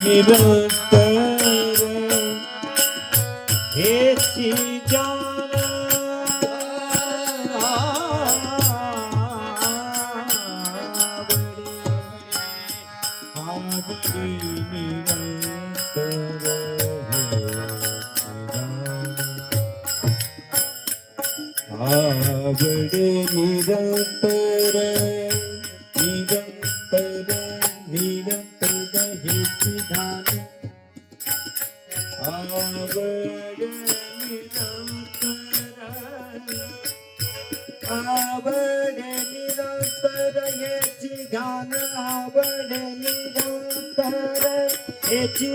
निरंतर हेसी जाना आवड़ी निरंतर आवड़ी निरंतर નિરંતર હેચી ધાન આવડે નિરંતર આવડે નિરંતર હેચી ધાન આવડે નિરંતર હેચી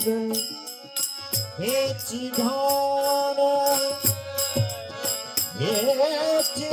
দেবে। হেচি ধন হেচি